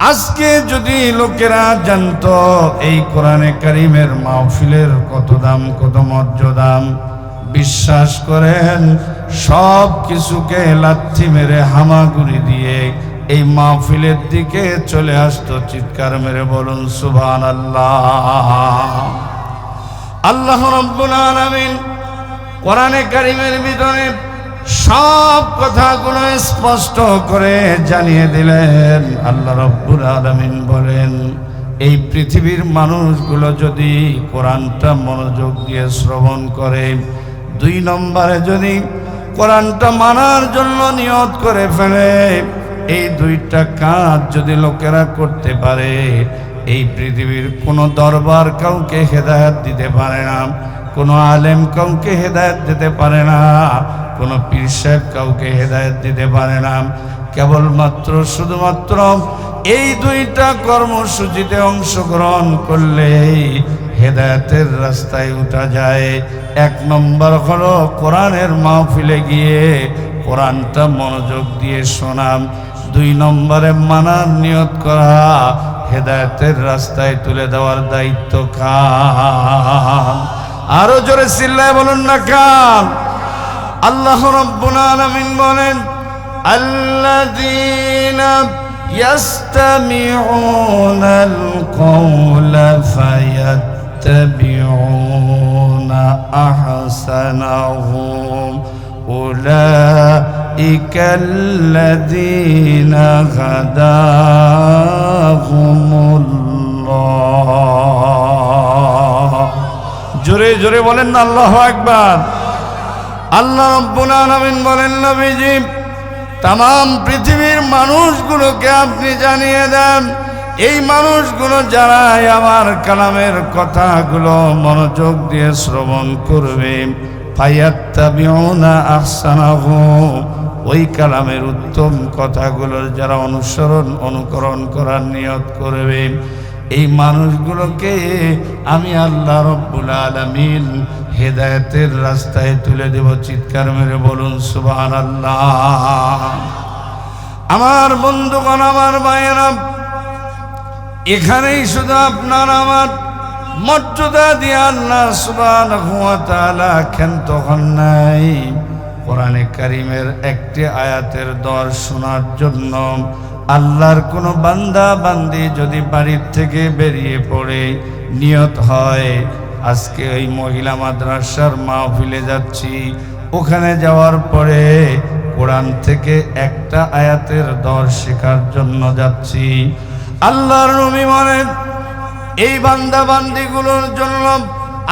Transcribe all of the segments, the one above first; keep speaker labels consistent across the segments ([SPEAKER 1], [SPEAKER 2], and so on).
[SPEAKER 1] আজকে যদি লোকেরা জানতো এই কোরআনে কারিমের মাহফিলের কত দাম, কত মর্যাদাম বিশ্বাস করেন, সব কিছুকে লাথি মেরে হামাগুড়ি দিয়ে এই মাহফিলের দিকে চলে আসতো চিৎকার মেরে বলুন সুবহান আল্লাহ আল্লাহ রব্বুল আলামিন কোরআনে কারিমের ভিতরে সব কথাগুলো স্পষ্ট করে জানিয়ে দিলেন। আল্লাহ রব্বুল আলামিন বলেন, এই পৃথিবীর মানুষগুলো যদি কোরআনটা মনোযোগ দিয়ে শ্রবণ করে, দুই নম্বরে যদি কোরআনটা মানার জন্য নিয়ত করে ফেলে, এই দুইটা কাজ যদি লোকেরা করতে পারে, এই পৃথিবীর কোনো দরবার কাউকে হেদায়ত দিতে পারে না। কোনো আলেম কাউকে হেদায়ত দিতে পারে না, কোনো পীর সাহেব কাউকে হেদায়ত দিতে পারে না। কেবলমাত্র, শুধুমাত্র এই দুইটা কর্মসূচিতে অংশগ্রহণ করলেই হেদায়তের রাস্তায় উঠা যায়। এক নম্বর হলো কোরআনের মাহফিলে গিয়ে কোরআনটা মনোযোগ দিয়ে শোনাম দুই নম্বরে মানার নিয়ত করা, হেদায়তের রাস্তায় তুলে দেওয়ার দায়িত্ব খান আরো জোরে চিল্লায় বলুন না কান আল্লাহ রব্বুল আলামিন বলেন আল্লাযীনা يستمعون القول فيتبعون أحسنه أولئك الذين هداهم الله জোরে জোরে বলেন না, আল্লাহ একবার আল্লাহ রব্বুল বলেন, নবীজি তাম পৃথিবীর মানুষগুলোকে আপনি জানিয়ে দেন, এই মানুষগুলো যারা আমার কালামের কথাগুলো মনোযোগ দিয়ে শ্রবণ করবে ওই কালামের উত্তম কথাগুলোর যারা অনুসরণ, অনুকরণ করার নিয়ত করবে এই মানুষগুলোকে আমি আল্লাহ রব্বুল আলামিন হেদায়েতের রাস্তায় তুলে দেব, চিৎকার মেরে বলুন সুবহান আল্লাহ আমার বন্ধুগণ, আমার ভাইয়েরা, এখানেই শুধু আপনার আমার মর্যাদা দিয়ে আল্লাহ তাআলা ক্ষান্ত হন নাই। কোরআনে কারিমের একটি আয়াতের দর শোনার জন্য আল্লাহর কোনো বান্দা বান্দি যদি বাড়ির থেকে বেরিয়ে পড়ে, নিয়ত হয়, আজকে ওই মহিলা মাদ্রাসার মাহফিলে যাচ্ছি। ওখানে যাওয়ার পরে কোরআন থেকে একটা আয়াতের দর শেখার জন্য যাচ্ছি। আল্লাহর নবী বলেন এই বান্দা বান্দিগুলোর জন্য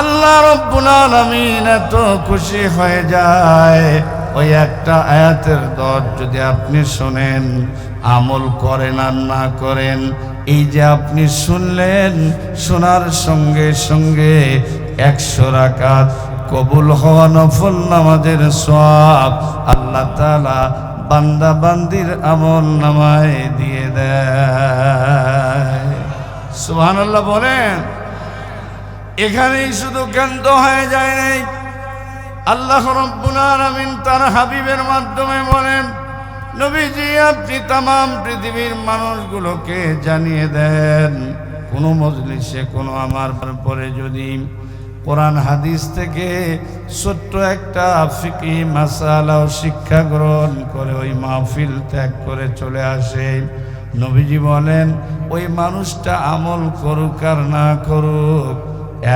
[SPEAKER 1] আল্লাহ রব্বুল আলামিন এত খুশি হয়ে যায়। ওই একটা আয়াতের দর যদি আপনি শোনেন, আমল করেন আর না করেন, এই যে আপনি শুনলেন, শোনার সঙ্গে সঙ্গে একশো রাকাত কবুল হওয়া নফল নামাজের সব আল্লাহ তালা বান্দা বান্দির আমল নামায় দিয়ে দেয়। সুহান আল্লাহ বলেন, এখানেই শুধু কেন্দ্র হয়ে যায় নাই আল্লাহ রব্বুল আলামিন তার হাবিবের মাধ্যমে বলেন, নবীজি, আপনি তাম পৃথিবীর মানুষগুলোকে জানিয়ে দেন। কোনো মজলিসে, কোনো আমার পরে যদি কোরআন হাদিস থেকে ছোট্ট একটা ফিকি মাসালা শিক্ষা গ্রহণ করে ওই মাহফিল ত্যাগ করে চলে আসে। নবীজি বলেন, ওই মানুষটা আমল করুক আর না করুক,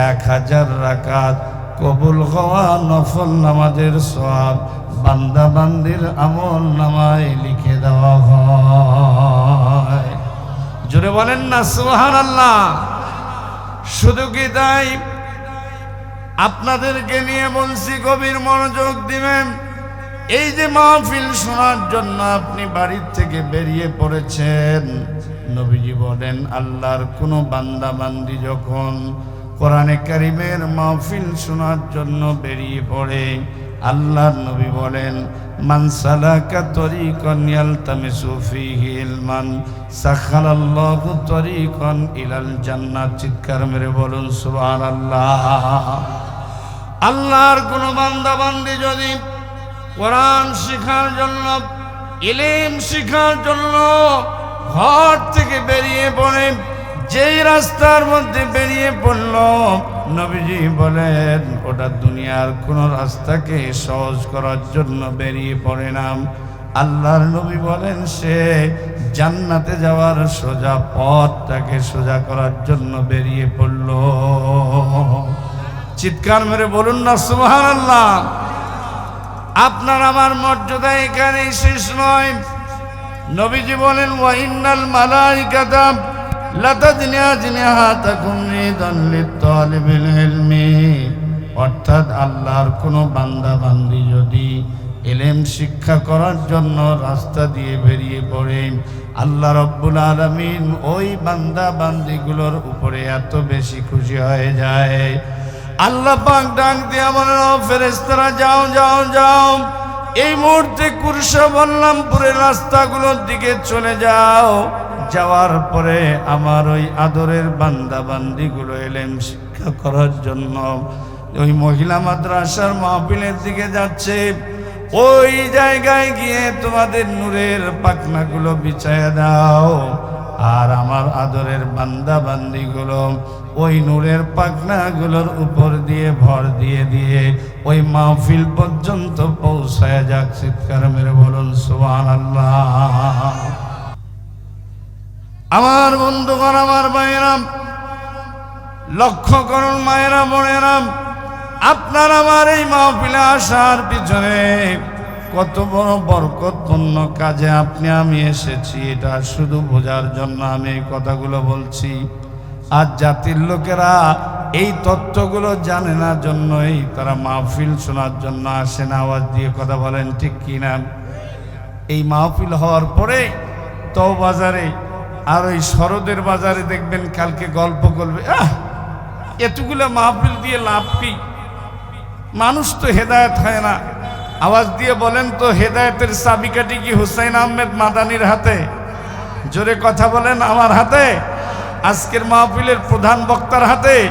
[SPEAKER 1] এক হাজার রাকাত কবুল হওয়া নফল নামাজের সব বান্দা বান্দির আমল নামায় লিখে দেওয়া হয়। জোরে বলেন না সুহান আল্লাহ শুধু কি তাই? আপনাদেরকে নিয়ে বলছি, গভীর মনোযোগ দিবেন। এই যে মাহফিল শোনার জন্য আপনি বাড়ির থেকে বেরিয়ে পড়েছেন, নবীজি বলেন, আল্লাহর কোনো বান্দা বান্দি যখন কোরআনে কারিমের মাহফিল শোনার জন্য বেরিয়ে পড়ে। আল্লাহর নবী বলেন মানসালাকা তরিকন ইয়ালতামিসু ফীহি ইলমান, সাখালাল্লাহু তরিকন ইলাল জান্নাত। চিৎকার মেরে বলুন, সুবহানাল্লাহ। আল্লাহর কোনো বান্দা বান্দি যদি কোরআন শেখার জন্য, ইলিম শেখার জন্য ঘর থেকে বেরিয়ে যেই রাস্তার মধ্যে বেরিয়ে পড়ল, নবীজি বলেন, ওটা দুনিয়ার কোন রাস্তাকে সহজ করার জন্য বেরিয়ে পড়ে নাম আল্লাহর নবী বলেন, সে জান্নাতে যাওয়ার সোজা পথটাকে সোজা করার জন্য বেরিয়ে পড়ল। চিৎকার মেরে বলুন না সুবহান আল্লাহ আপনার আমার মর্যাদা এখানেই শেষ নয়। নবীজি বলেন ওয়াইনাল মালাইকাতা অর্থাৎ আল্লাহর কোনো বান্দা বান্দি যদি এলেম শিক্ষা করার জন্য রাস্তা দিয়ে বেরিয়ে পড়ে, আল্লাহ রব্বুল আলামিন ওই বান্দা বান্দিগুলোর উপরে এত বেশি খুশি হয়ে যায়। আল্লাহ পাক ডাক দিয়ে বলেন, ও ফেরেশতারা, যাও যাও যাও। এই মুহূর্তে কুরসা বল্লামপুরের রাস্তাগুলোর দিকে চলে যাও। যাওয়ার পরে আমার ওই আদরের বান্দা বান্দিগুলো এলেম শিক্ষা করার জন্য। ওই মহিলা মাদ্রাসার মাহফিলের দিকে যাচ্ছে। ওই জায়গায় গিয়ে তোমাদের নূরের পাখনাগুলো বিছায়া দাও। আর আমার আদরের বান্দা বান্দিগুলো ওই নূরের পাখনাগুলোর উপর দিয়ে ভর দিয়ে দিয়ে ওই মাহফিল পর্যন্ত পৌঁছায় যাক। চিৎকার মেরে বলুন সুবহান আল্লাহ আমার বন্ধুগণ, আমার ভাইয়েরাম লক্ষ্য করুন মায়েরা বোনেরাম আপনার আমার এই মাহফিলে আসার পিছনে কত বড় বরকতপূর্ণ কাজে আপনি, আমি এসেছি। এটা শুধু বোঝার জন্য আমি এই কথাগুলো বলছি। আর জাতির লোকেরা এই তথ্যগুলো জানে না, জন্যই তারা মাহফিল শোনার জন্য আসে না। আওয়াজ দিয়ে কথা বলেন ঠিক কিনা? এই মাহফিল হওয়ার পরে তো বাজারে আর ওই শরদের বাজারে দেখবেন কালকে গল্প করবে, আহ, এতগুলো মাহফিল দিয়ে লাভ কি? মানুষ তো হেদায়ত হয় না। আওয়াজ দিয়ে বলেন তো, হেদায়তের চাবিকাঠি কি হুসাইন আহমেদ মাদানির হাতে? জোরে কথা বলেন, আমার হাতে। আজকের মাহফিলের প্রধান বক্তার হাতে।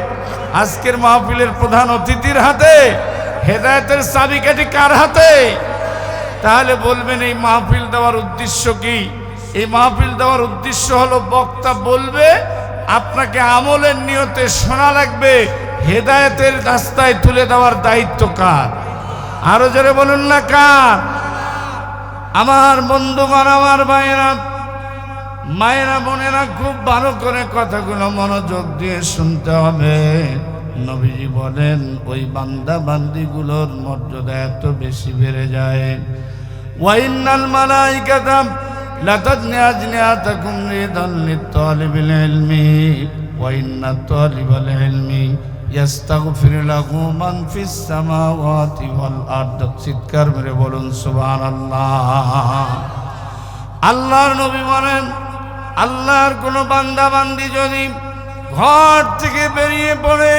[SPEAKER 1] আজকের মাহফিলের প্রধান অতিথির হাতে। হেদায়তের চাবিকাঠি কার হাতে? তাহলে বলবেন, এই মাহফিল দেওয়ার উদ্দেশ্য কি? এই মাহফিল দেওয়ার উদ্দেশ্য হলো বক্তা বলবে, আপনাকে আমলের নিয়তে শোনা লাগবে, হেদায়েতের রাস্তায় তুলে দেওয়ার দায়িত্ব কার? আরও জোরে বলুন না কার? আমার বন্ধুগণ, আমার ভাইয়েরা মায়েরা, বোনেরা, খুব ভালো করে কথাগুলো মনোযোগ দিয়ে শুনতে হবে। নবীজি বলেন, ওই বান্দা বান্দিগুলোর মর্যাদা এত বেশি বেড়ে যায়। ওয়াইনাল মালাইকাতা চিৎকার মেরে বলুন, সুবহানাল্লাহ। আল্লাহর নবী বলেন, আল্লাহর কোনো বান্দা বান্দি যদি ঘর থেকে বেরিয়ে পড়ে,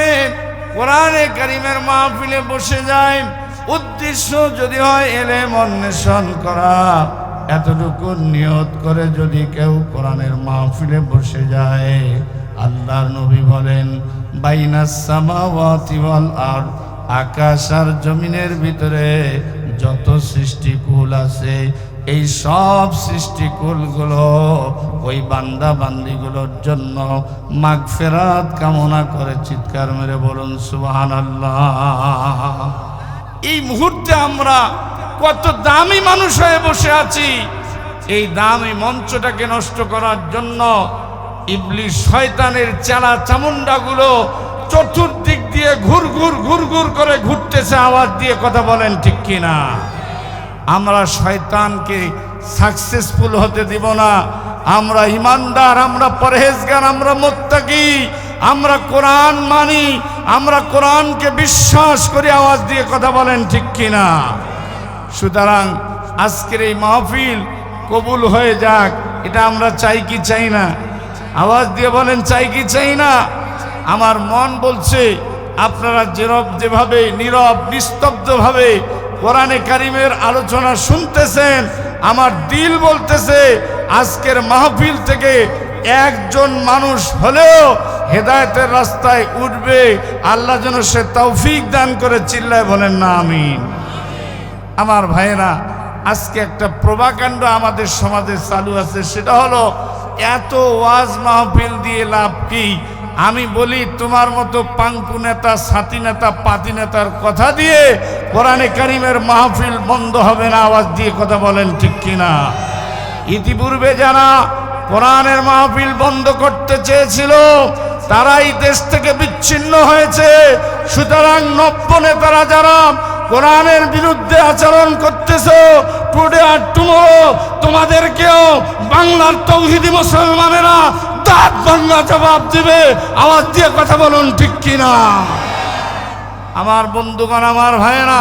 [SPEAKER 1] কোরআনে কারিমের মাহফিলে বসে যায়, উদ্দেশ্য যদি হয় এলেম অন্বেষণ করা। এতটুকু নিয়ত করে যদি কেউ কোরআনের মাহফিলে বসে যায়, আল্লাহর নবী বলেন, বাইনাস সামাওয়াতি ওয়াল আরদ, আকাশ আর জমিনের ভিতরে যত সৃষ্টিকুল আছে, এই সব সৃষ্টিকুলগুলো ওই বান্দা বান্দিগুলোর জন্য মাগফেরাত কামনা করে চিৎকার মেরে বলুন সুবাহান এই মুহূর্তে আমরা কত দামি মানুষ হয়ে বসে আছি। এই দামি মঞ্চটাকে নষ্ট করার জন্য ইবলিশ শয়তানের চেলা চামুন্ডাগুলো চতুর্দিক দিয়ে ঘুর ঘুর ঘুর ঘুর করে ঘুরতেছে, আওয়াজ দিয়ে কথা বলেন ঠিক কিনা? আমরা শয়তানকে সাকসেসফুল হতে দিব না। আমরা ইমানদার, আমরা পরহেজগার, আমরা মোত্তাকি, আমরা কোরআন মানি, আমরা কোরআনকে বিশ্বাস করি, আওয়াজ দিয়ে কথা বলেন ঠিক কিনা? সুতরাং আজকের এই মাহফিল কবুল হয়ে যাক, এটা আমরা চাই কি চাই না? আওয়াজ দিয়ে বলেন, চাই কি চাই না? আমার মন বলছে, আপনারা যেরব যেভাবে নীরব, নিস্তব্ধভাবে কোরআনে কারিমের আলোচনা শুনতেছেন, আমার দিল বলতেছে, আজকের মাহফিল থেকে একজন মানুষ হলেও হেদায়েতের রাস্তায় উঠবে। আল্লাহ যেন সে তৌফিক দান করে, চিল্লায় বলেন না, আমিন। আমার ভাইয়েরা, আজকে একটা প্রভাকাণ্ড আমাদের সমাজে চালু আছে, সেটা হলো এত ওয়াজ মাহফিল দিয়ে লাভ কি? আমি বলি, তোমার মতো পাঙ্কু নেতা সাথী নেতা, পাতি নেতার কথা দিয়ে কোরআনে কারিমের মাহফিল বন্ধ হবে না, আওয়াজ দিয়ে কথা বলেন ঠিক কিনা? ইতিপূর্বে যারা কোরআনের মাহফিল বন্ধ করতে চেয়েছিল, তারাই দেশ থেকে বিচ্ছিন্ন হয়েছে। সুতরাং নব্য নেতারা যারা কোরআনের বিরুদ্ধে আচরণ করতেছ টুডে আর টুমোরো তোমাদেরকেও বাংলার তৌহিদি মুসলমানেরা দাঁত বাংলা জবাব দিবে। আওয়াজ দিয়ে কথা বলুন ঠিক কিনা? আমার বন্ধুগণ, আমার ভাইয়েরা,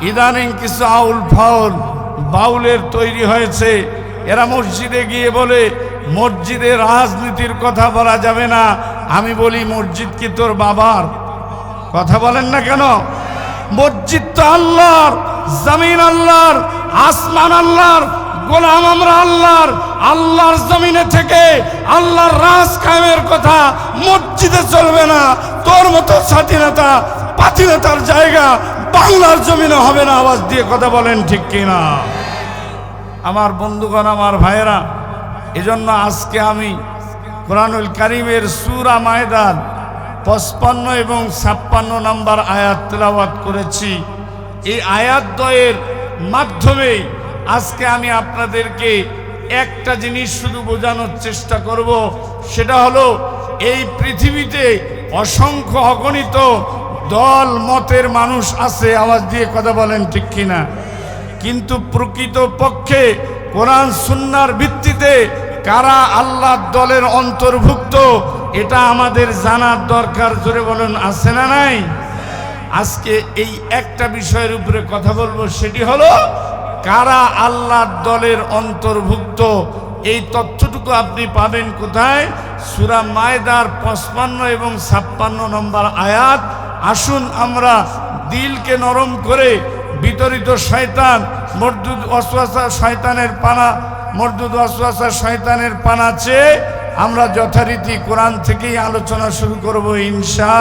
[SPEAKER 1] ইদানিং কিছু আউল ফাউল বাউলের তৈরি হয়েছে। এরা মসজিদে গিয়ে বলে, মসজিদে রাজনীতির কথা বলা যাবে না। আমি বলি, মসজিদ কি তোর বাবার? কথা বলেন না কেন? মসজিদ তো আল্লাহর, জমিন আল্লাহর, আসমান আল্লাহর, গোলাম আমরা আল্লাহর আল্লাহর জমিনে থেকে আল্লাহর রাজ কায়েমের কথা মসজিদে চলবে না। তোর মতো স্বাধীনতা পাতিনতার জায়গা বাংলার জমিনে হবে না, আওয়াজ দিয়ে কথা বলেন ঠিক কিনা? আমার বন্ধুগণ, আমার ভাইয়েরা, এজন্য আজকে আমি কোরআনুল কারিমের সুরা মায়দান পঁচপান্ন এবং ছাপ্পান্ন নম্বর আয়াত তেলাওয়াত করেছি। এই আয়াত দ্বয়ের মাধ্যমে আজকে আমি আপনাদেরকে একটা জিনিস শুধু বোঝানোর চেষ্টা করব, সেটা হলো এই পৃথিবীতে অসংখ্য অগণিত দল, মতের মানুষ আছে, আওয়াজ দিয়ে কথা বলেন ঠিক কিনা। কিন্তু প্রকৃত পক্ষে কোরআন সুন্নার ভিত্তিতে কারা আল্লাহর দলের অন্তর্ভুক্ত এটা আমাদের জানার দরকার, জোরে বলেন, আছে না নাই? আজকে এই একটা বিষয়ের উপরে কথা বলব, সেটি হলো, কারা আল্লাহর দলের অন্তর্ভুক্ত? এই তথ্যটুকু আপনি পাবেন কোথায়? সুরা মায়দার পঁচপান্ন এবং ছাপ্পান্ন নম্বর আয়াত। আসুন আমরা দিলকে নরম করে বিতরিত শয়তান, মরদুদ অশ্বাসা শয়তানের পানা, মরদুদ অশ্বাসা শয়তানের পানা চেয়ে আমরা যথারীতি কোরআন থেকেই আলোচনা শুরু করব ইনশা